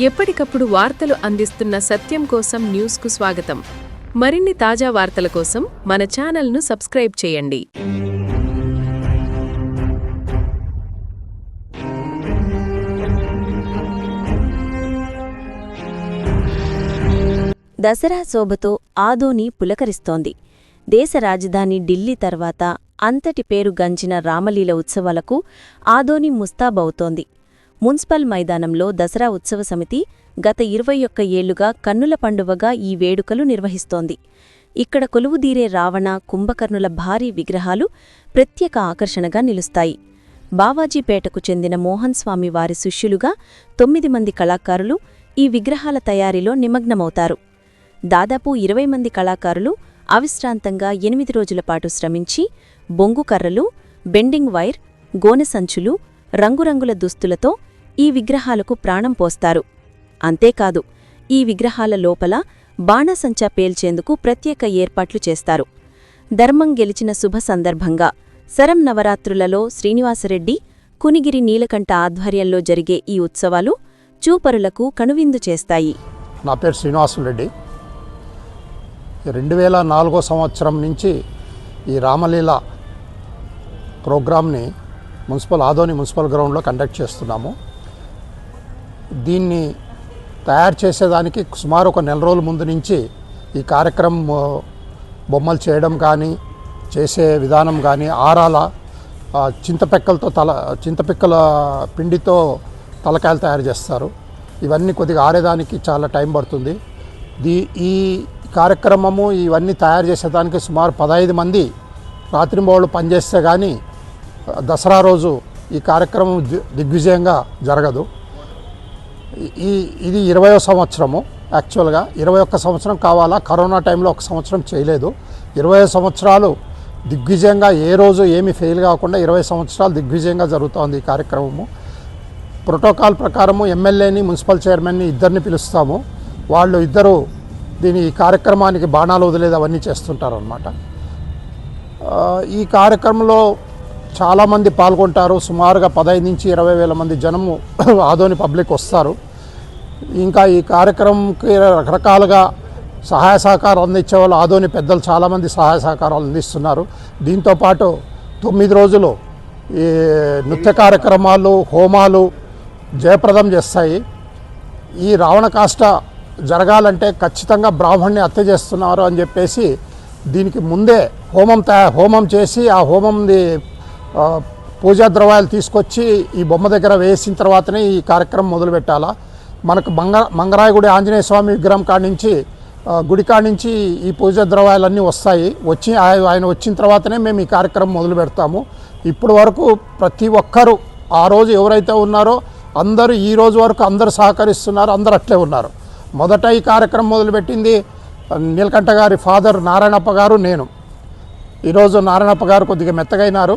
ఎప్పటికప్పుడు వార్తలు అందిస్తున్న సత్యం కోసం న్యూస్కు స్వాగతం. మరిన్ని తాజా వార్తల కోసం మన ఛానల్ను సబ్స్క్రైబ్ చేయండి. దసరా శోభతో ఆదోని పులకరిస్తోంది. దేశ రాజధాని ఢిల్లీ తర్వాత అంతటి పేరు గంచిన రామలీల ఉత్సవాలకు ఆదోని ముస్తాబవుతోంది మున్సిపల్ మైదానంలో దసరా ఉత్సవ సమితి గత ఇరవై ఒక్క ఏళ్ళుగా కన్నుల పండువగా ఈ వేడుకలు నిర్వహిస్తోంది. ఇక్కడ కొలువుదీరే రావణ కుంభకర్ణుల భారీ విగ్రహాలు ప్రత్యేక ఆకర్షణగా నిలుస్తాయి. బావాజీపేటకు చెందిన మోహన్ స్వామి వారి శిష్యులుగా తొమ్మిది మంది కళాకారులు ఈ విగ్రహాల తయారీలో నిమగ్నమవుతారు. దాదాపు ఇరవై మంది కళాకారులు అవిశ్రాంతంగా ఎనిమిది రోజుల పాటు శ్రమించి బొంగు కర్రలు బెండింగ్ వైర్ గోనె సంచులు రంగురంగుల దుస్తులతో ఈ విగ్రహాలకు ప్రాణం పోస్తారు. అంతేకాదు ఈ విగ్రహాల లోపల బాణసంచా పేల్చేందుకు ప్రత్యేక ఏర్పాట్లు చేస్తారు. ధర్మం గెలిచిన శుభ సందర్భంగా శరం నవరాత్రులలో శ్రీనివాసరెడ్డి కునిగిరి నీలకంఠ ఆధ్వర్యంలో జరిగే ఈ ఉత్సవాలు చూపరులకు కనువిందు చేస్తాయి. నా పేరు శ్రీనివాసులు రెడ్డి రెండు వేల నాలుగో సంవత్సరం నుంచి ఈ రామలీల ప్రోగ్రామ్ని మున్సిపల్ ఆదోని మున్సిపల్ గ్రౌండ్లో కండక్ట్ చేస్తున్నాము. దీన్ని తయారు చేసేదానికి సుమారు ఒక నెల రోజుల ముందు నుంచి ఈ కార్యక్రమం బొమ్మలు చేయడం కానీ చేసే విధానం కానీ ఆరాల చింతపెక్కలతో తల చింతపిక్కల పిండితో తలకాయలు తయారు చేస్తారు. ఇవన్నీ కొద్దిగా ఆరేదానికి చాలా టైం పడుతుంది. దీ ఈ కార్యక్రమము ఇవన్నీ తయారు చేసేదానికి సుమారు పదహైదు మంది రాత్రింబోళ్ళు పనిచేస్తే కానీ దసరా రోజు ఈ కార్యక్రమం దిగ్విజయంగా జరగదు. ఈ ఇది ఇరవయో సంవత్సరము. యాక్చువల్గా ఇరవై ఒక్క సంవత్సరం కావాలా? కరోనా టైంలో ఒక సంవత్సరం చేయలేదు. ఇరవై సంవత్సరాలు దిగ్విజయంగా ఏ రోజు ఏమి ఫెయిల్ కాకుండా ఇరవై సంవత్సరాలు దిగ్విజయంగా జరుగుతోంది ఈ కార్యక్రమము. ప్రోటోకాల్ ప్రకారము ఎమ్మెల్యేని మున్సిపల్ చైర్మన్ని ఇద్దరిని పిలుస్తాము. వాళ్ళు ఇద్దరు దీని ఈ కార్యక్రమానికి బాణాలు వదిలేదు అవన్నీ చేస్తుంటారు అనమాట ఈ కార్యక్రమంలో చాలామంది పాల్గొంటారు. సుమారుగా పదహైదు నుంచి ఇరవై వేల మంది జనము ఆదోని పబ్లిక్ వస్తారు. ఇంకా ఈ కార్యక్రమంకి రకరకాలుగా సహాయ సహకారం అందించే వాళ్ళు ఆదోని పెద్దలు చాలామంది సహాయ సహకారాలు అందిస్తున్నారు. దీంతోపాటు తొమ్మిది రోజులు ఈ నృత్య కార్యక్రమాలు హోమాలు జయప్రదం చేస్తాయి. ఈ రావణ కాష్ట జరగాలంటే ఖచ్చితంగా బ్రాహ్మణ్ణి హత్య చేస్తున్నారు అని చెప్పేసి దీనికి ముందే హోమం తయా హోమం చేసి ఆ హోమంది పూజా ద్రవ్యాలు తీసుకొచ్చి ఈ బొమ్మ దగ్గర వేసిన తర్వాతనే ఈ కార్యక్రమం మొదలు పెట్టాలా మనకు మంగ మంగరాయగుడి ఆంజనేయ స్వామి విగ్రహం కాడి నుంచి గుడి కాడి నుంచి ఈ పూజ ద్రవ్యాలన్నీ వస్తాయి. వచ్చి ఆయన వచ్చిన తర్వాతనే మేము ఈ కార్యక్రమం మొదలు పెడతాము. ఇప్పటి వరకు ప్రతి ఒక్కరూ ఆ రోజు ఎవరైతే ఉన్నారో అందరూ ఈ రోజు వరకు అందరూ సహకరిస్తున్నారు అందరూ అట్లే ఉన్నారు. మొదట ఈ కార్యక్రమం మొదలుపెట్టింది నీలకంఠ గారి ఫాదర్ నారాయణప్ప గారు నేను. ఈరోజు నారాయణప్ప గారు కొద్దిగా మెత్తగైనారు.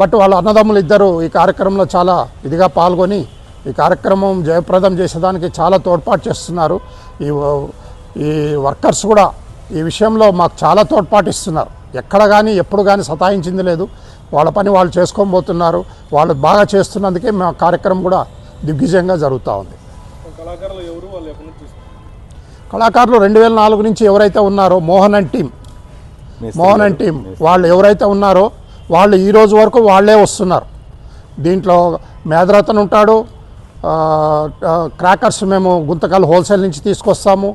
బట్ వాళ్ళ అన్నదమ్ములు ఇద్దరు ఈ కార్యక్రమంలో చాలా ఇదిగా పాల్గొని ఈ కార్యక్రమం జయప్రదం చేసేదానికి చాలా తోడ్పాటు చేస్తున్నారు. ఈ ఈ వర్కర్స్ కూడా ఈ విషయంలో మాకు చాలా తోడ్పాటు ఇస్తున్నారు. ఎక్కడ కానీ ఎప్పుడు కానీ సతాయించింది లేదు. వాళ్ళ పని వాళ్ళు చేసుకొని పోతున్నారు. వాళ్ళు బాగా చేస్తున్నందుకే మా కార్యక్రమం కూడా దిగ్విజయంగా జరుగుతూ ఉంది. కళాకారులు రెండు వేల నాలుగు నుంచి ఎవరైతే ఉన్నారో Mohan and team Mohan and team వాళ్ళు ఎవరైతే ఉన్నారో వాళ్ళు ఈ రోజు వరకు వాళ్ళే వస్తున్నారు. దీంట్లో మేధరతన్ ఉంటాడు క్రాకర్స్ మేము గుంతకాలు హోల్సేల్ నుంచి తీసుకొస్తాము.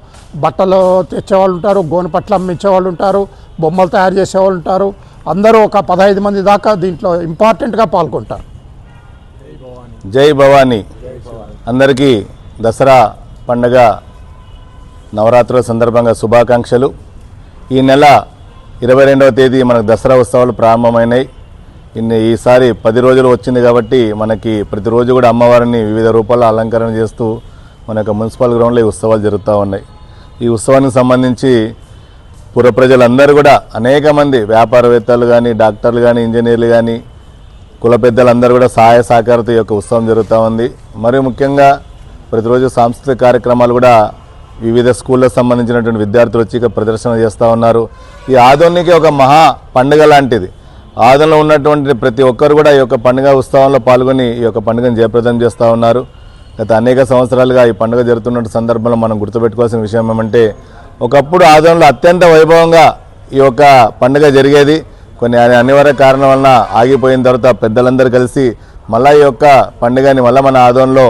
బట్టలు తెచ్చేవాళ్ళు ఉంటారు గోనపట్లు అమ్మించేవాళ్ళు ఉంటారు బొమ్మలు తయారు చేసేవాళ్ళు ఉంటారు. అందరూ ఒక పదహైదు మంది దాకా దీంట్లో ఇంపార్టెంట్గా పాల్గొంటారు. జై భవానీ. అందరికీ దసరా పండగ నవరాత్రుల సందర్భంగా శుభాకాంక్షలు. ఈ నెల ఇరవై రెండవ తేదీ మనకు దసరా ఉత్సవాలు ప్రారంభమైనాయి. ఇన్ని ఈసారి పది రోజులు వచ్చింది కాబట్టి మనకి ప్రతిరోజు కూడా అమ్మవారిని వివిధ రూపాల్లో అలంకరణ చేస్తూ మన యొక్క మున్సిపల్ గ్రౌండ్లో ఈ ఉత్సవాలు జరుగుతూ ఉన్నాయి. ఈ ఉత్సవానికి సంబంధించి పుర ప్రజలందరూ కూడా అనేక మంది వ్యాపారవేత్తలు కానీ డాక్టర్లు కానీ ఇంజనీర్లు కానీ కుల పెద్దలందరూ కూడా సహాయ సహకారంతో ఈ యొక్క ఉత్సవం జరుగుతూ ఉంది. మరియు ముఖ్యంగా ప్రతిరోజు సాంస్కృతిక కార్యక్రమాలు కూడా వివిధ స్కూళ్ళకు సంబంధించినటువంటి విద్యార్థులు వచ్చి ఇక్కడ ప్రదర్శన చేస్తూ ఉన్నారు. ఈ ఆధునిక ఒక మహా పండుగ లాంటిది. ఆదంలో ఉన్నటువంటి ప్రతి ఒక్కరు కూడా ఈ యొక్క పండుగ ఉత్సవంలో పాల్గొని ఈ యొక్క పండుగను జయప్రదం చేస్తూ ఉన్నారు. గత అనేక సంవత్సరాలుగా ఈ పండుగ జరుగుతున్న సందర్భంలో మనం గుర్తుపెట్టుకోవాల్సిన విషయం ఏమంటే ఒకప్పుడు ఆదోళనలో అత్యంత వైభవంగా ఈ యొక్క పండుగ జరిగేది. కొన్ని అనివార్య కారణం వలన ఆగిపోయిన తర్వాత పెద్దలందరూ కలిసి మళ్ళా ఈ యొక్క పండుగని మళ్ళీ మన ఆదోళనలో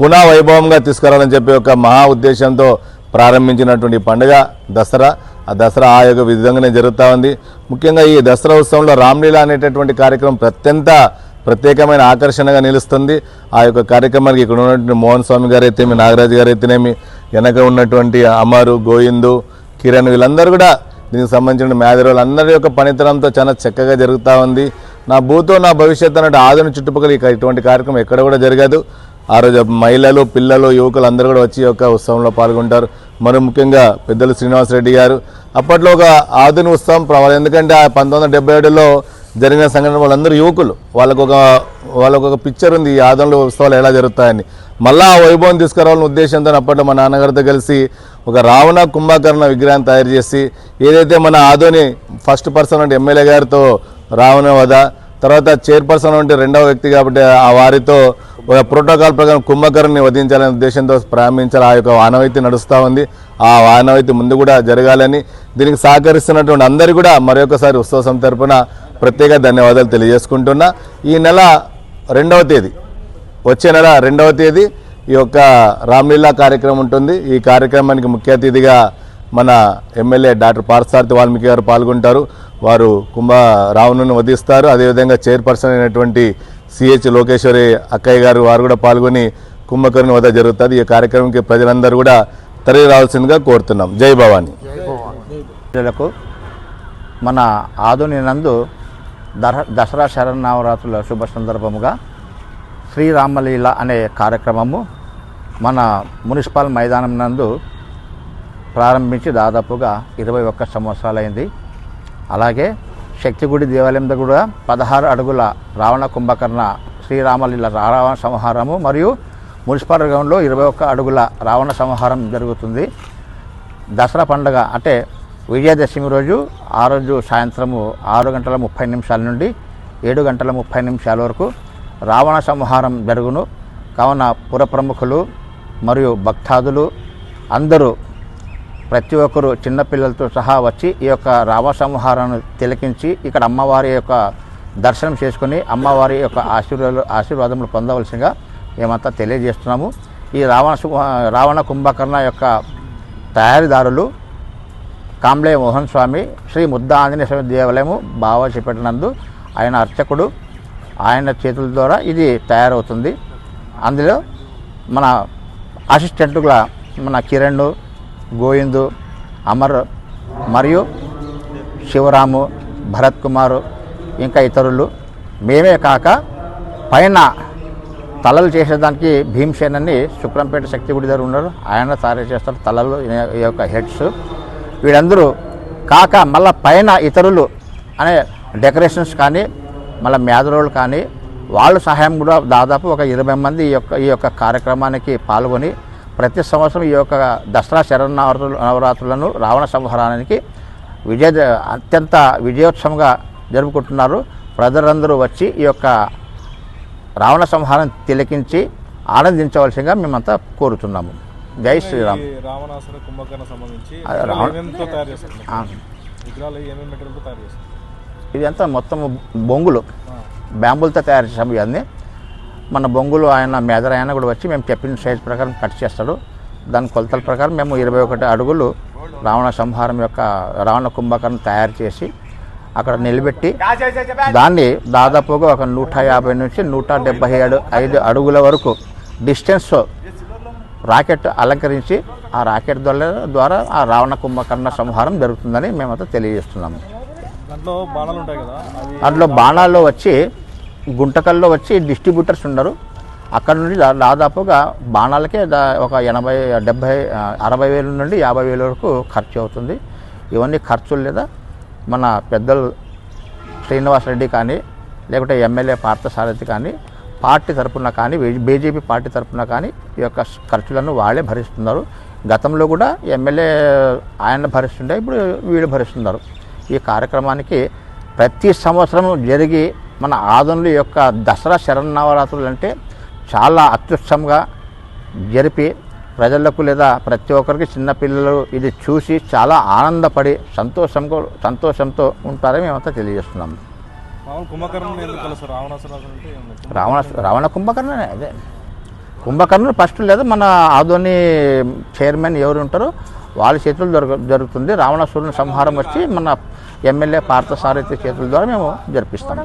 పునః వైభవంగా తీసుకురావాలని చెప్పి ఒక మహా ఉద్దేశంతో ప్రారంభించినటువంటి పండుగ దసరా. ఆ దసరా ఆ యొక్క విధంగానే జరుగుతూ ఉంది. ముఖ్యంగా ఈ దసరా ఉత్సవంలో రామ్లీల అనేటటువంటి కార్యక్రమం అత్యంత ప్రత్యేకమైన ఆకర్షణగా నిలుస్తుంది. ఆ యొక్క కార్యక్రమానికి ఇక్కడ ఉన్నటువంటి మోహన్ స్వామి గారు అయితేమి నాగరాజు గారు అయితేనేమి వెనక ఉన్నటువంటి అమరు గోవిందు కిరణ్ వీళ్ళందరూ కూడా దీనికి సంబంధించిన మేధరులు అందరి యొక్క పనితనంతో చాలా చక్కగా జరుగుతూ ఉంది. నా భూతో నా భవిష్యత్తు అన్నట్టు ఆదరణ చుట్టుపక్కల ఇటువంటి కార్యక్రమం ఎక్కడ కూడా జరగదు. ఆ రోజు మహిళలు పిల్లలు యువకులు అందరూ కూడా వచ్చి యొక్క ఉత్సవంలో పాల్గొంటారు. మరి ముఖ్యంగా పెద్దలు శ్రీనివాసరెడ్డి గారు. అప్పట్లో ఒక ఆదుని ఉత్సవం ప్రవ- ఎందుకంటే ఆ పంతొమ్మిది వందల డెబ్బై ఏడులో జరిగిన సంఘటన వాళ్ళందరూ యువకులు. వాళ్ళకు ఒక వాళ్ళకు ఒక పిక్చర్ ఉంది. ఈ ఆదంలో ఉత్సవాలు ఎలా జరుగుతాయని. మళ్ళీ ఆ వైభవం తీసుకురావాలని ఉద్దేశంతో అప్పట్లో మా నాన్నగారితో కలిసి ఒక రావణ కుంభకర్ణ విగ్రహాన్ని తయారు చేసి ఏదైతే మన ఆదోని ఫస్ట్ పర్సన్ అంటే ఎమ్మెల్యే గారితో రావణ వధ తర్వాత చైర్పర్సన్ అంటే రెండవ వ్యక్తి కాబట్టి ఆ వారితో ఒక ప్రోటోకాల్ ప్రకారం కుంభకర్ణని వధించాలనే ఉద్దేశంతో ప్రారంభించాలి ఆ యొక్క వానవైతే నడుస్తూ ఉంది. ఆ వానవైతే ముందు కూడా జరగాలని దీనికి సహకరిస్తున్నటువంటి అందరు కూడా మరొకసారి ఉత్సవం తరపున ప్రత్యేక ధన్యవాదాలు తెలియజేసుకుంటున్నా. ఈ నెల రెండవ తేదీ వచ్చే నెల రెండవ తేదీ ఈ యొక్క రామ్లీలా కార్యక్రమం ఉంటుంది. ఈ కార్యక్రమానికి ముఖ్య అతిథిగా మన ఎమ్మెల్యే డాక్టర్ పార్థసారథి వాల్మీకి గారు పాల్గొంటారు. వారు కుంభ రావణుని వధిస్తారు. అదేవిధంగా చైర్పర్సన్ అయినటువంటి సిహెచ్ లోకేశ్వరి అక్కయ్య గారు వారు కూడా పాల్గొని కుంభకర్ణి వద్ద జరుగుతుంది. ఈ కార్యక్రమంకి ప్రజలందరూ కూడా తరలి రావాల్సిందిగా కోరుతున్నాం. జై భవానీ. ప్రజలకు మన ఆధుని నందు దసరా శరన్నవరాత్రుల శుభ సందర్భముగా శ్రీరామలీల అనే కార్యక్రమము మన మున్సిపల్ మైదానం నందు ప్రారంభించి దాదాపుగా ఇరవై ఒక్క సంవత్సరాలైంది. అలాగే శక్తిగుడి దేవాలయం దగ్గర కూడా పదహారు అడుగుల రావణ కుంభకర్ణ శ్రీరామలీల రావణ సంహారము మరియు మున్సిపల్ గ్రౌండ్లో ఇరవై ఒక్క అడుగుల రావణ సంహారం జరుగుతుంది. దసరా పండుగ అంటే విజయదశమి రోజు ఆ రోజు సాయంత్రము ఆరు గంటల ముప్పై నిమిషాల నుండి ఏడు గంటల ముప్పై నిమిషాల వరకు రావణ సంహారం జరుగును. కావున పుర ప్రముఖులు మరియు భక్తాదులు అందరూ ప్రతి ఒక్కరు చిన్నపిల్లలతో సహా వచ్చి ఈ యొక్క రామ సంహారాన్ని తిలకించి ఇక్కడ అమ్మవారి యొక్క దర్శనం చేసుకుని అమ్మవారి యొక్క ఆశీర్వాదాలు ఆశీర్వాదములు పొందవలసిగా మేమంతా తెలియజేస్తున్నాము. ఈ రావణ రావణ కుంభకర్ణ యొక్క తయారీదారులు కాంబ్లే మోహన్ స్వామి శ్రీ ముద్దా ఆంజనేయ స్వామి దేవాలయము బాగా ఆయన అర్చకుడు ఆయన చేతుల ద్వారా ఇది తయారవుతుంది. అందులో మన అసిస్టెంట్గా మన కిరణ్ గోవిందు అమర్ మరియు శివరాము భరత్ కుమారు ఇంకా ఇతరులు. మేమే కాక పైన తలలు చేసేదానికి భీమసేన్ అని శుక్రంపేట శక్తి గుడి దగ్గర ఉన్నారు. ఆయన తయారు చేస్తారు తలలు ఈ- యొక్క హెడ్స్. వీళ్ళందరూ కాక మళ్ళీ పైన ఇతరులు అనే డెకరేషన్స్ కానీ మళ్ళీ మేదరోళ్ళు కానీ వాళ్ళ సహాయం కూడా దాదాపు ఒక ఇరవై మంది ఈ యొక్క ఈ యొక్క కార్యక్రమానికి పాల్గొని ప్రతి సంవత్సరం ఈ యొక్క దసరా శరన్నవరాత్రులు నవరాత్రులను రావణ సంహారానికి విజయ అత్యంత విజయోత్సవంగా జరుపుకుంటున్నారు. ప్రజలందరూ వచ్చి ఈ యొక్క రావణ సంహారం తిలకించి ఆనందించవలసిందిగా మేమంతా కోరుతున్నాము. జై శ్రీరామ్. రావణాసుర కుంభకర్ణ సంబంధించి ఇదంతా మొత్తం బొంగులు. బ్యాంబులతో తయారు చేసాము ఇవన్నీ. మన బొంగులు ఆయన మేదర్ ఆయన కూడా వచ్చి మేము చెప్పిన సైజ్ ప్రకారం కట్ చేస్తాడు. దాని కొలతల ప్రకారం మేము ఇరవై ఒకటి అడుగులు రావణ సంహారం యొక్క రావణ కుంభకర్ణ తయారు చేసి అక్కడ నిలబెట్టి దాన్ని దాదాపుగా ఒక నూట యాభై నుంచి నూట డెబ్బై ఏడు ఐదు అడుగుల వరకు డిస్టెన్స్ రాకెట్ అలంకరించి ఆ రాకెట్ ద్వారా ద్వారా ఆ రావణ కుంభకర్ణ సంహారం జరుగుతుందని మేమంతా తెలియజేస్తున్నాము. దాంట్లో బాణాలు వచ్చి గుంటకల్లో వచ్చి డిస్ట్రిబ్యూటర్స్ ఉన్నారు. అక్కడ నుండి దాదాపుగా బాణాలకే ఒక ఎనభై డెబ్భై అరవై వేల నుండి యాభై వేల వరకు ఖర్చు అవుతుంది. ఇవన్నీ ఖర్చులు లేదా మన పెద్దలు శ్రీనివాస్ రెడ్డి కానీ లేకుంటే ఎమ్మెల్యే పార్థసారథి కానీ పార్టీ తరపున కానీ బీజేపీ పార్టీ తరపున కానీ ఈ యొక్క ఖర్చులను వాళ్ళే భరిస్తున్నారు. గతంలో కూడా ఎమ్మెల్యే ఆయన భరిస్తుండే ఇప్పుడు వీళ్ళు భరిస్తున్నారు. ఈ కార్యక్రమానికి ప్రతి సంవత్సరం జరిగి మన ఆదనుల యొక్క దసరా శరన్నవరాత్రులు అంటే చాలా అత్యుత్సంగా జరిపి ప్రజలకు లేదా ప్రతి ఒక్కరికి చిన్నపిల్లలు ఇది చూసి చాలా ఆనందపడి సంతోషంగా సంతోషంతో ఉంటారని మేమంతా ఏమన్నా? రావణ రావణ కుంభకర్ణనే అదే. కుంభకర్ణుడు ఫస్ట్ లేదు మన ఆదోని చైర్మన్ ఎవరు ఉంటారో వాళ్ళ చేతులు జరుగు జరుగుతుంది రావణాసురుని సంహారం వచ్చి మన ఎమ్మెల్యే పార్థసారథి చేతుల ద్వారా మేము జరిపిస్తాం.